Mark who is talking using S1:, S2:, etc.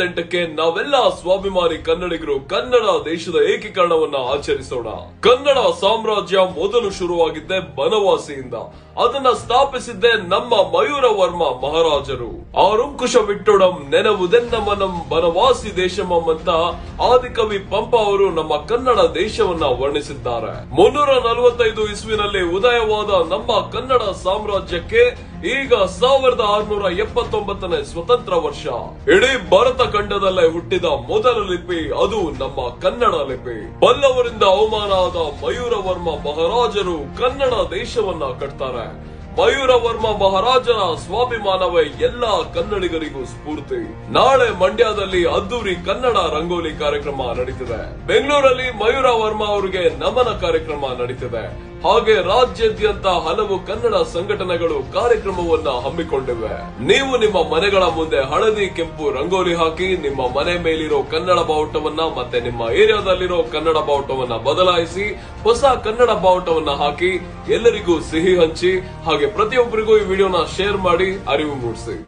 S1: ಇಪ್ಪತ್ತೆಂಟಕ್ಕೆ ನಾವೆಲ್ಲ ಸ್ವಾಭಿಮಾನಿ ಕನ್ನಡಿಗರು ಕನ್ನಡ ದೇಶದ ಏಕೀಕರಣವನ್ನ ಆಚರಿಸೋಣ. ಕನ್ನಡ ಸಾಮ್ರಾಜ್ಯ ಮೊದಲು ಶುರುವಾಗಿದ್ದೆ ಬನವಾಸಿಯಿಂದ. ಅದನ್ನ ಸ್ಥಾಪಿಸಿದ್ದೆ ನಮ್ಮ ಮಯೂರ ವರ್ಮ ಮಹಾರಾಜರು ಆರುಂಕುಶ ವಿಟ್ಟೊಡಂ ನೆನವುದೆನ್ನಮನಂ ಬನವಾಸಿ ದೇಶಮಂ ಅಂತ ಆದಿಕವಿ ಪಂಪ ಅವರು ನಮ್ಮ ಕನ್ನಡ ದೇಶವನ್ನ ವರ್ಣಿಸಿದ್ದಾರೆ. ಮುನ್ನೂರ ನಲವತ್ತೈದು ಇಸ್ವಿನಲ್ಲಿ ಉದಯವಾದ ನಮ್ಮ ಕನ್ನಡ ಸಾಮ್ರಾಜ್ಯಕ್ಕೆ ಈಗ ಸಾವಿರದ ಆರುನೂರ ಎಪ್ಪತ್ತೊಂಬತ್ತನೇ ಸ್ವತಂತ್ರ ವರ್ಷ. ಇಡೀ ಭಾರತ ಖಂಡದಲ್ಲೇ ಹುಟ್ಟಿದ ಮೊದಲ ಲಿಪಿ, ಅದು ನಮ್ಮ ಕನ್ನಡ ಲಿಪಿ. ಬಲ್ಲವರಿಂದ ಅವಮಾನ ಆದ ಮಯೂರ ವರ್ಮ ಮಹಾರಾಜರು ಕನ್ನಡ ದೇಶವನ್ನ ಕಟ್ತಾರೆ. ಮಯೂರ ವರ್ಮ ಮಹಾರಾಜನ ಸ್ವಾಭಿಮಾನವೇ ಎಲ್ಲಾ ಕನ್ನಡಿಗರಿಗೂ ಸ್ಫೂರ್ತಿ. ನಾಳೆ ಮಂಡ್ಯದಲ್ಲಿ ಅದ್ದೂರಿ ಕನ್ನಡ ರಂಗೋಲಿ ಕಾರ್ಯಕ್ರಮ ನಡೀತಿದೆ. ಬೆಂಗಳೂರಲ್ಲಿ ಮಯೂರ ವರ್ಮ ಅವರಿಗೆ ನಮನ ಕಾರ್ಯಕ್ರಮ ನಡೀತಿದೆ. ಹಾಗೆ ರಾಜ್ಯಾದ್ಯಂತ ಹಲವು ಕನ್ನಡ ಸಂಘಟನೆಗಳು ಕಾರ್ಯಕ್ರಮವನ್ನ ಹಮ್ಮಿಕೊಂಡಿವೆ. ನೀವು ನಿಮ್ಮ ಮನೆಗಳ ಮುಂದೆ ಹಳದಿ, ಕೆಂಪು ರಂಗೋಲಿ ಹಾಕಿ ನಿಮ್ಮ ಮನೆ ಮೇಲಿರೋ ಕನ್ನಡ ಬಾವುಟವನ್ನ ಮತ್ತೆ ನಿಮ್ಮ ಏರಿಯಾದಲ್ಲಿರೋ ಕನ್ನಡ ಬಾವುಟವನ್ನ ಬದಲಾಯಿಸಿ, ಹೊಸ ಕನ್ನಡ ಬಾವುಟವನ್ನ ಹಾಕಿ ಎಲ್ಲರಿಗೂ ಸಿಹಿ ಹಂಚಿ, ಹಾಗೆ ಪ್ರತಿಯೊಬ್ಬರಿಗೂ ಈ ವಿಡಿಯೋನ ಶೇರ್ ಮಾಡಿ, ಅರಿವು ಮೂಡಿಸಿ.